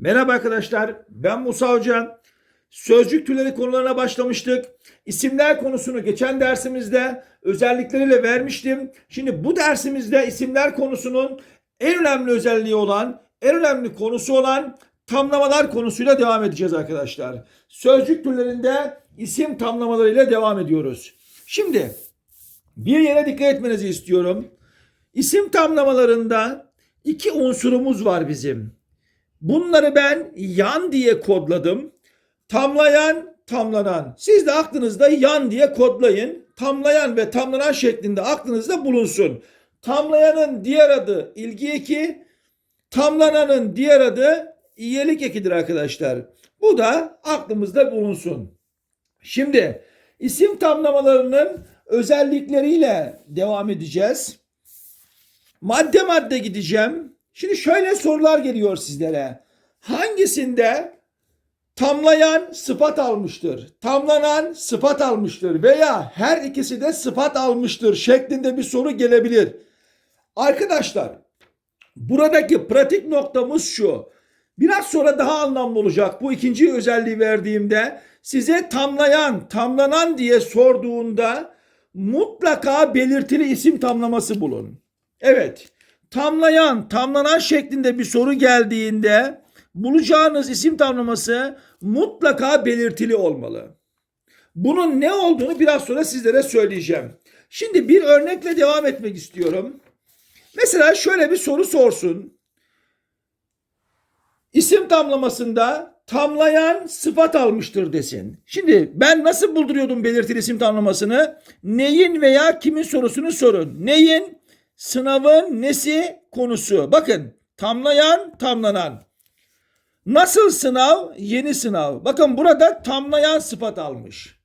Merhaba arkadaşlar, ben Musa Hoca. Sözcük türleri konularına başlamıştık. İsimler konusunu geçen dersimizde özellikleriyle vermiştim. Şimdi bu dersimizde isimler konusunun en önemli özelliği olan, en önemli konusu olan tamlamalar konusuyla devam edeceğiz arkadaşlar. Sözcük türlerinde isim tamlamalarıyla devam ediyoruz. Şimdi bir yere dikkat etmenizi istiyorum. İsim tamlamalarında iki unsurumuz var bizim. Bunları ben yan diye kodladım. Tamlayan, tamlanan. Siz de aklınızda yan diye kodlayın. Tamlayan ve tamlanan şeklinde aklınızda bulunsun. Tamlayanın diğer adı ilgi eki, tamlananın diğer adı iyilik ekidir arkadaşlar. Bu da aklımızda bulunsun. Şimdi isim tamlamalarının özellikleriyle devam edeceğiz. Madde madde gideceğim. Şimdi şöyle sorular geliyor sizlere. Hangisinde tamlayan sıfat almıştır? Tamlanan sıfat almıştır veya her ikisi de sıfat almıştır şeklinde bir soru gelebilir. Arkadaşlar buradaki pratik noktamız şu. Biraz sonra daha anlamlı olacak. Bu ikinci özelliği verdiğimde size tamlayan, tamlanan diye sorduğunda mutlaka belirtili isim tamlaması bulun. Evet tamlayan, tamlanan şeklinde bir soru geldiğinde bulacağınız isim tamlaması mutlaka belirtili olmalı. Bunun ne olduğunu biraz sonra sizlere söyleyeceğim. Şimdi bir örnekle devam etmek istiyorum. Mesela şöyle bir soru sorsun. İsim tamlamasında tamlayan sıfat almıştır desin. Şimdi ben nasıl bulduruyordum belirtili isim tamlamasını? Neyin veya kimin sorusunu sorun. Neyin? Sınavın nesi konusu. Bakın tamlayan tamlanan. Nasıl sınav? Yeni sınav. Bakın burada tamlayan sıfat almış.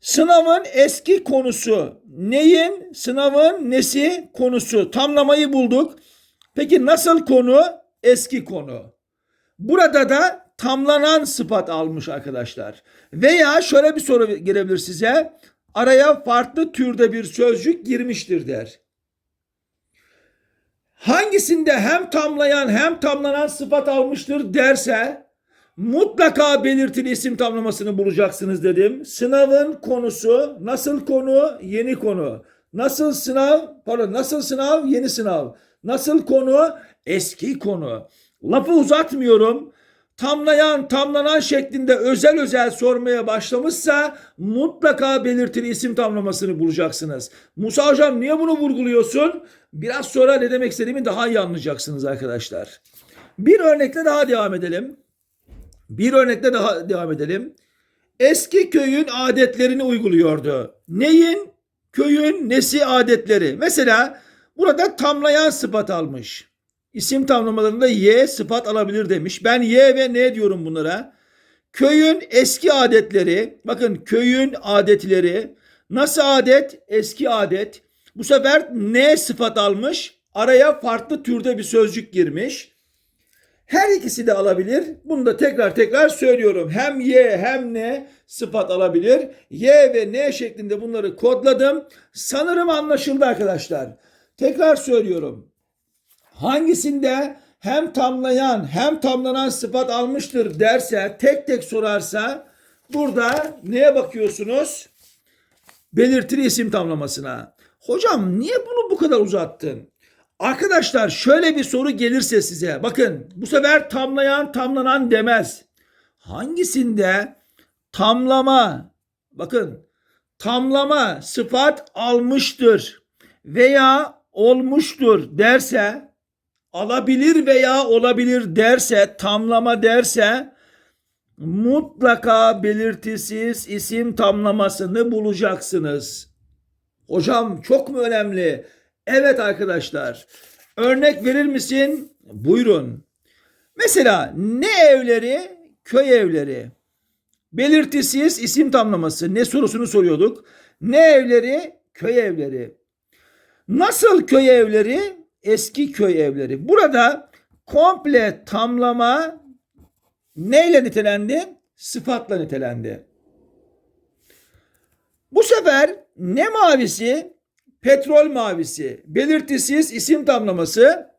Sınavın eski konusu. Neyin? Sınavın nesi konusu. Tamlamayı bulduk. Peki nasıl konu? Eski konu. Burada da tamlanan sıfat almış arkadaşlar. Veya şöyle bir soru gelebilir size araya farklı türde bir sözcük girmiştir der. Hangisinde hem tamlayan hem tamlanan sıfat almıştır derse mutlaka belirtili isim tamlamasını bulacaksınız dedim. Sınavın konusu nasıl konu yeni konu. Nasıl sınav pardon nasıl sınav yeni sınav. Nasıl konu eski konu. Lafı uzatmıyorum tamlayan, tamlanan şeklinde özel özel sormaya başlamışsa mutlaka belirtili isim tamlamasını bulacaksınız. Musa hocam niye bunu vurguluyorsun? Biraz sonra ne demek istediğimi daha iyi anlayacaksınız arkadaşlar. Bir örnekle daha devam edelim. Bir örnekle daha devam edelim. Eski köyün adetlerini uyguluyordu. Neyin? Köyün nesi adetleri. Mesela burada tamlayan sıfat almış. İsim tamlamalarında y sıfat alabilir demiş. Ben y ve ne diyorum bunlara? Köyün eski adetleri, bakın köyün adetleri, nasıl adet? Eski adet. Bu sefer ne sıfat almış? Araya farklı türde bir sözcük girmiş. Her ikisi de alabilir. Bunu da tekrar tekrar söylüyorum. Hem y hem ne sıfat alabilir. Y ve ne şeklinde bunları kodladım. Sanırım anlaşıldı arkadaşlar. Tekrar söylüyorum hangisinde hem tamlayan hem tamlanan sıfat almıştır derse tek tek sorarsa burada neye bakıyorsunuz? Belirtili isim tamlamasına. Hocam niye bunu bu kadar uzattın? Arkadaşlar şöyle bir soru gelirse size bakın bu sefer tamlayan tamlanan demez. Hangisinde tamlama bakın tamlama sıfat almıştır veya olmuştur derse alabilir veya olabilir derse, tamlama derse mutlaka belirtisiz isim tamlamasını bulacaksınız. Hocam çok mu önemli? Evet arkadaşlar. Örnek verir misin? Buyurun. Mesela ne evleri? Köy evleri. Belirtisiz isim tamlaması. Ne sorusunu soruyorduk. Ne evleri? Köy evleri. Nasıl köy evleri? Eski köy evleri. Burada komple tamlama neyle nitelendi? Sıfatla nitelendi. Bu sefer ne mavisi? Petrol mavisi. Belirtisiz isim tamlaması.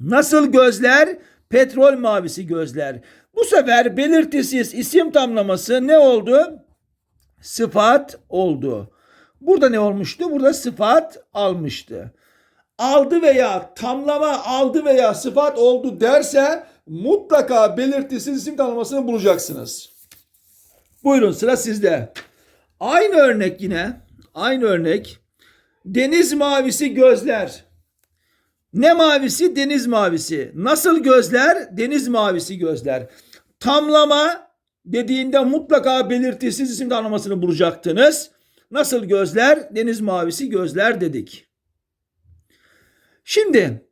Nasıl gözler? Petrol mavisi gözler. Bu sefer belirtisiz isim tamlaması ne oldu? Sıfat oldu. Burada ne olmuştu? Burada sıfat almıştı. Aldı veya tamlama aldı veya sıfat oldu derse mutlaka belirtisiz isim tamlamasını bulacaksınız. Buyurun sıra sizde. Aynı örnek yine. Aynı örnek. Deniz mavisi gözler. Ne mavisi? Deniz mavisi. Nasıl gözler? Deniz mavisi gözler. Tamlama dediğinde mutlaka belirtisiz isim tanımlamasını bulacaktınız. Nasıl gözler? Deniz mavisi gözler dedik. Şimdi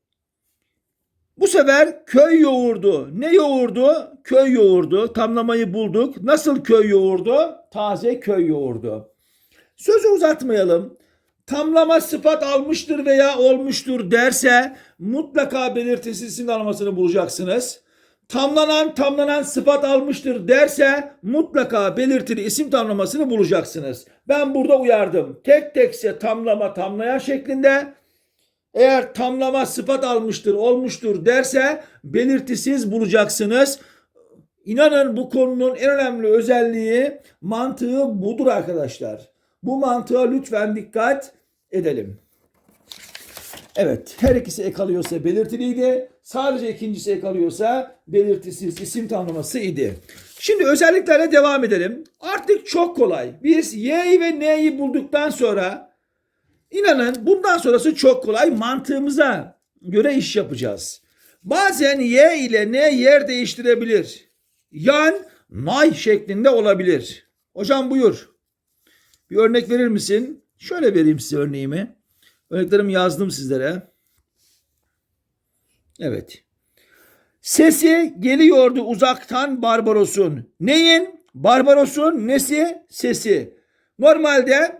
bu sefer köy yoğurdu. Ne yoğurdu? Köy yoğurdu. Tamlamayı bulduk. Nasıl köy yoğurdu? Taze köy yoğurdu. Sözü uzatmayalım. Tamlama sıfat almıştır veya olmuştur derse mutlaka belirtisiz isim almasını bulacaksınız. Tamlanan tamlanan sıfat almıştır derse mutlaka belirtili isim tamlamasını bulacaksınız. Ben burada uyardım. Tek tekse tamlama tamlayan şeklinde eğer tamlama sıfat almıştır, olmuştur derse belirtisiz bulacaksınız. İnanın bu konunun en önemli özelliği mantığı budur arkadaşlar. Bu mantığa lütfen dikkat edelim. Evet, her ikisi ek alıyorsa belirtiliydi. Sadece ikincisi ek alıyorsa belirtisiz isim tanımlaması idi. Şimdi özelliklerle devam edelim. Artık çok kolay. Biz y'yi ve n'yi bulduktan sonra İnanın bundan sonrası çok kolay. Mantığımıza göre iş yapacağız. Bazen y ile n yer değiştirebilir. Yan nay şeklinde olabilir. Hocam buyur. Bir örnek verir misin? Şöyle vereyim size örneğimi. Örneklerimi yazdım sizlere. Evet. Sesi geliyordu uzaktan Barbaros'un. Neyin? Barbaros'un nesi? Sesi. Normalde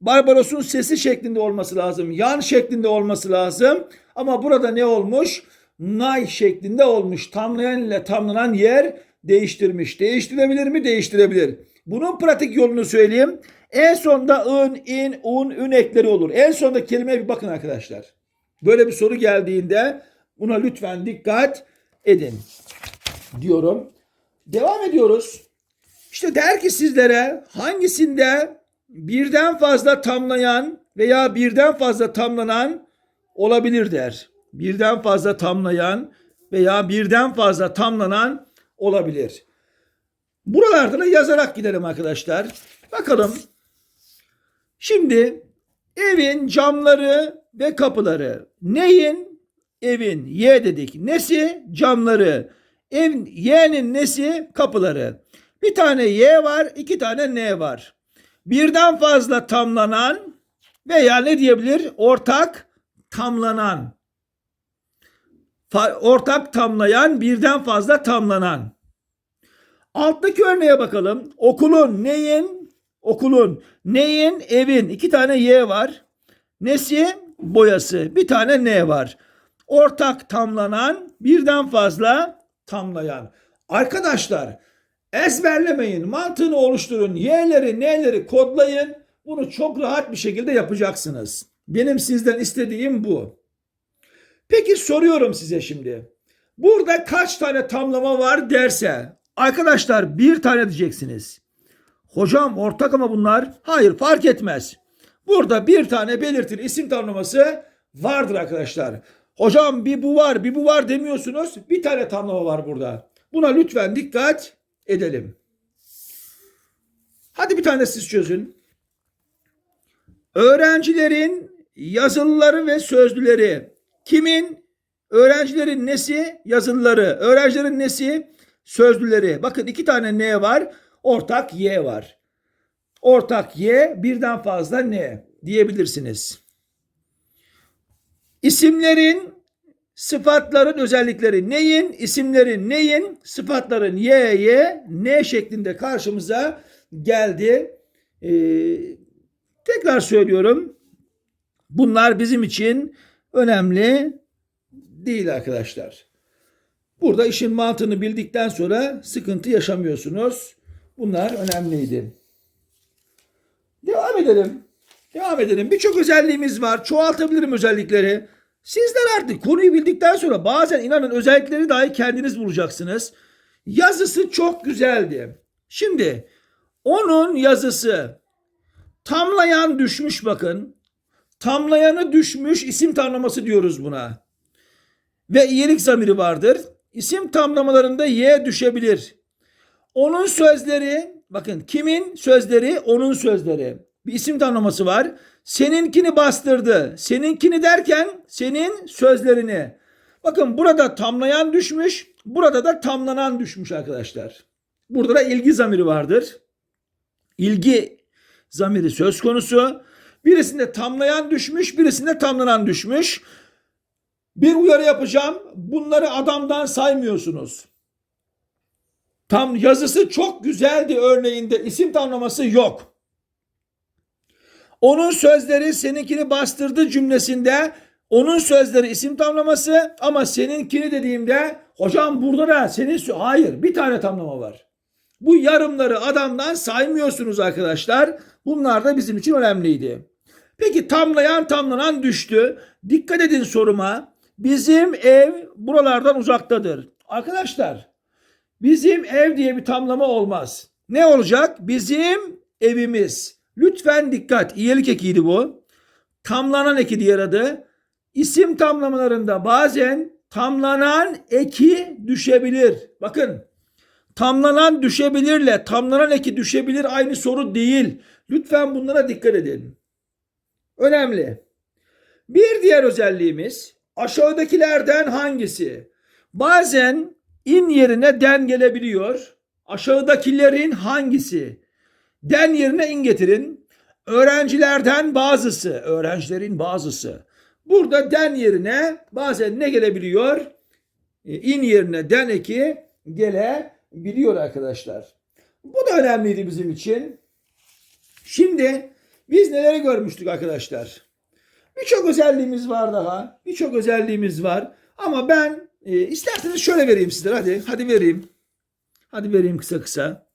Barbaros'un sesi şeklinde olması lazım. Yan şeklinde olması lazım. Ama burada ne olmuş? Nay şeklinde olmuş. Tamlayan ile tamlanan yer değiştirmiş. Değiştirebilir mi? Değiştirebilir. Bunun pratik yolunu söyleyeyim. En sonda ın, in, un, ün ekleri olur. En sonda kelimeye bir bakın arkadaşlar. Böyle bir soru geldiğinde buna lütfen dikkat edin diyorum. Devam ediyoruz. İşte der ki sizlere hangisinde birden fazla tamlayan veya birden fazla tamlanan olabilir der. Birden fazla tamlayan veya birden fazla tamlanan olabilir. Buralarda da yazarak gidelim arkadaşlar. Bakalım. Şimdi evin camları ve kapıları. Neyin? Evin. Y dedik. Nesi? Camları. Ev, Y'nin nesi? Kapıları. Bir tane Y var, iki tane N var birden fazla tamlanan veya ne diyebilir? Ortak tamlanan. Ortak tamlayan, birden fazla tamlanan. Alttaki örneğe bakalım. Okulun, neyin? Okulun, neyin? Evin. İki tane Y var. Nesi? Boyası. Bir tane N var. Ortak tamlanan, birden fazla tamlayan. Arkadaşlar, Ezberlemeyin, mantığını oluşturun, y'leri, n'leri kodlayın. Bunu çok rahat bir şekilde yapacaksınız. Benim sizden istediğim bu. Peki soruyorum size şimdi. Burada kaç tane tamlama var derse arkadaşlar bir tane diyeceksiniz. Hocam ortak ama bunlar. Hayır fark etmez. Burada bir tane belirtir isim tamlaması vardır arkadaşlar. Hocam bir bu var bir bu var demiyorsunuz. Bir tane tamlama var burada. Buna lütfen dikkat edelim. Hadi bir tane siz çözün. Öğrencilerin yazılıları ve sözlüleri kimin? Öğrencilerin nesi? Yazılıları. Öğrencilerin nesi? Sözlüleri. Bakın iki tane ne var? Ortak Y var. Ortak Y birden fazla ne diyebilirsiniz. İsimlerin Sıfatların özellikleri neyin? İsimlerin neyin? Sıfatların y, y, ne şeklinde karşımıza geldi. Ee, tekrar söylüyorum. Bunlar bizim için önemli değil arkadaşlar. Burada işin mantığını bildikten sonra sıkıntı yaşamıyorsunuz. Bunlar önemliydi. Devam edelim. Devam edelim. Birçok özelliğimiz var. Çoğaltabilirim özellikleri. Sizler artık konuyu bildikten sonra bazen inanın özellikleri dahi kendiniz bulacaksınız. Yazısı çok güzeldi. Şimdi onun yazısı tamlayan düşmüş bakın. Tamlayanı düşmüş isim tamlaması diyoruz buna. Ve iyilik zamiri vardır. İsim tamlamalarında y düşebilir. Onun sözleri bakın kimin sözleri onun sözleri. Bir isim tamlaması var. Seninkini bastırdı. Seninkini derken senin sözlerini. Bakın burada tamlayan düşmüş. Burada da tamlanan düşmüş arkadaşlar. Burada da ilgi zamiri vardır. İlgi zamiri söz konusu. Birisinde tamlayan düşmüş, birisinde tamlanan düşmüş. Bir uyarı yapacağım. Bunları adamdan saymıyorsunuz. Tam yazısı çok güzeldi örneğinde isim tamlaması yok. Onun sözleri seninkini bastırdı cümlesinde onun sözleri isim tamlaması ama seninkini dediğimde hocam burada da senin hayır bir tane tamlama var. Bu yarımları adamdan saymıyorsunuz arkadaşlar. Bunlar da bizim için önemliydi. Peki tamlayan tamlanan düştü. Dikkat edin soruma. Bizim ev buralardan uzaktadır. Arkadaşlar bizim ev diye bir tamlama olmaz. Ne olacak? Bizim evimiz. Lütfen dikkat. İyilik ekiydi bu. Tamlanan eki diğer adı. İsim tamlamalarında bazen tamlanan eki düşebilir. Bakın tamlanan düşebilirle tamlanan eki düşebilir aynı soru değil. Lütfen bunlara dikkat edin. Önemli. Bir diğer özelliğimiz aşağıdakilerden hangisi? Bazen in yerine den gelebiliyor. Aşağıdakilerin hangisi? Den yerine in getirin. Öğrencilerden bazısı, öğrencilerin bazısı. Burada den yerine bazen ne gelebiliyor? E, In yerine den eki gelebiliyor arkadaşlar. Bu da önemliydi bizim için. Şimdi biz neleri görmüştük arkadaşlar? Birçok özelliğimiz var daha. Birçok özelliğimiz var. Ama ben e, isterseniz şöyle vereyim sizlere. Hadi, hadi vereyim. Hadi vereyim kısa kısa.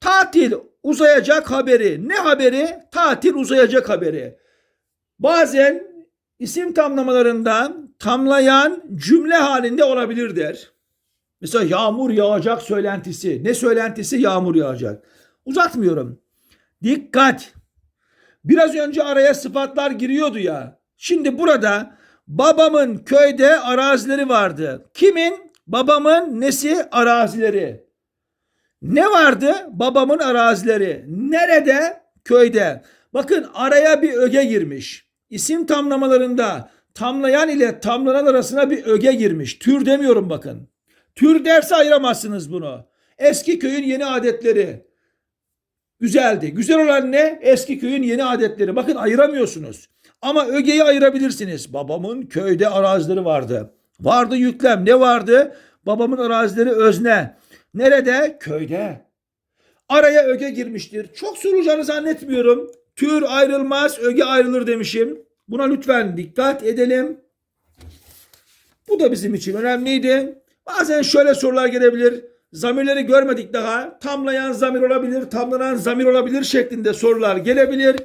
Tatil uzayacak haberi. Ne haberi? Tatil uzayacak haberi. Bazen isim tamlamalarında tamlayan cümle halinde olabilir der. Mesela yağmur yağacak söylentisi. Ne söylentisi? Yağmur yağacak. Uzatmıyorum. Dikkat. Biraz önce araya sıfatlar giriyordu ya. Şimdi burada babamın köyde arazileri vardı. Kimin? Babamın nesi? Arazileri. Ne vardı? Babamın arazileri. Nerede? Köyde. Bakın araya bir öge girmiş. İsim tamlamalarında tamlayan ile tamlanan arasına bir öge girmiş. Tür demiyorum bakın. Tür derse ayıramazsınız bunu. Eski köyün yeni adetleri. Güzeldi. Güzel olan ne? Eski köyün yeni adetleri. Bakın ayıramıyorsunuz. Ama ögeyi ayırabilirsiniz. Babamın köyde arazileri vardı. Vardı yüklem. Ne vardı? Babamın arazileri özne. Nerede? Köyde. Araya öge girmiştir. Çok soracağını zannetmiyorum. Tür ayrılmaz, öge ayrılır demişim. Buna lütfen dikkat edelim. Bu da bizim için önemliydi. Bazen şöyle sorular gelebilir. Zamirleri görmedik daha. Tamlayan zamir olabilir, tamlanan zamir olabilir şeklinde sorular gelebilir.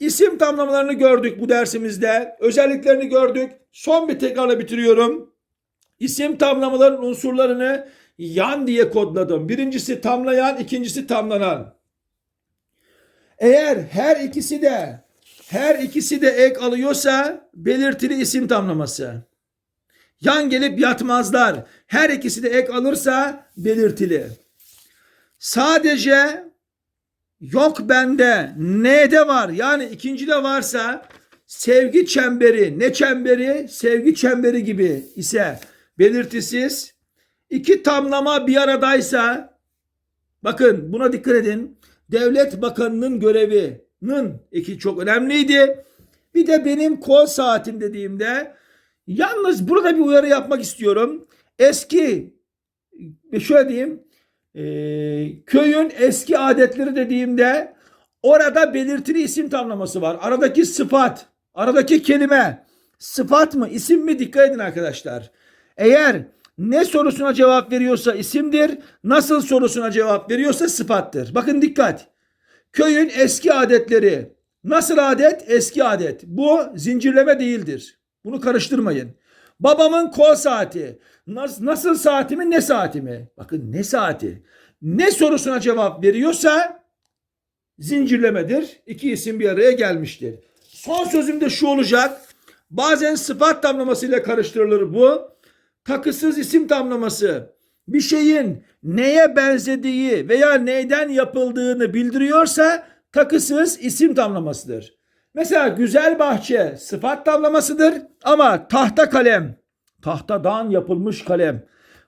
İsim tamlamalarını gördük bu dersimizde. Özelliklerini gördük. Son bir tekrarla bitiriyorum. İsim tamlamaların unsurlarını yan diye kodladım. Birincisi tamlayan, ikincisi tamlanan. Eğer her ikisi de her ikisi de ek alıyorsa belirtili isim tamlaması. Yan gelip yatmazlar. Her ikisi de ek alırsa belirtili. Sadece yok bende ne'de var yani ikinci de varsa sevgi çemberi ne çemberi sevgi çemberi gibi ise belirtisiz iki tamlama bir aradaysa bakın buna dikkat edin devlet bakanının görevinin eki çok önemliydi bir de benim kol saatim dediğimde yalnız burada bir uyarı yapmak istiyorum eski şöyle diyeyim e, köyün eski adetleri dediğimde orada belirtili isim tamlaması var. Aradaki sıfat, aradaki kelime sıfat mı, isim mi dikkat edin arkadaşlar. Eğer ne sorusuna cevap veriyorsa isimdir, nasıl sorusuna cevap veriyorsa sıfattır. Bakın dikkat. Köyün eski adetleri. Nasıl adet? Eski adet. Bu zincirleme değildir. Bunu karıştırmayın. Babamın kol saati. Nasıl, saati mi ne saati mi? Bakın ne saati. Ne sorusuna cevap veriyorsa zincirlemedir. İki isim bir araya gelmiştir. Son sözüm de şu olacak. Bazen sıfat tamlamasıyla karıştırılır bu. Takısız isim tamlaması bir şeyin neye benzediği veya neyden yapıldığını bildiriyorsa takısız isim tamlamasıdır. Mesela güzel bahçe sıfat tamlamasıdır ama tahta kalem, tahtadan yapılmış kalem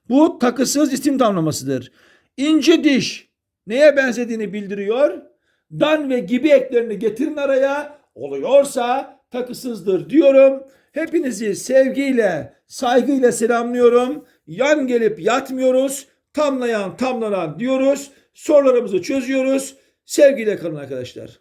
bu takısız isim tamlamasıdır. İnce diş neye benzediğini bildiriyor. Dan ve gibi eklerini getirin araya oluyorsa takısızdır diyorum. Hepinizi sevgiyle, saygıyla selamlıyorum. Yan gelip yatmıyoruz. Tamlayan, tamlanan diyoruz. Sorularımızı çözüyoruz. Sevgiyle kalın arkadaşlar.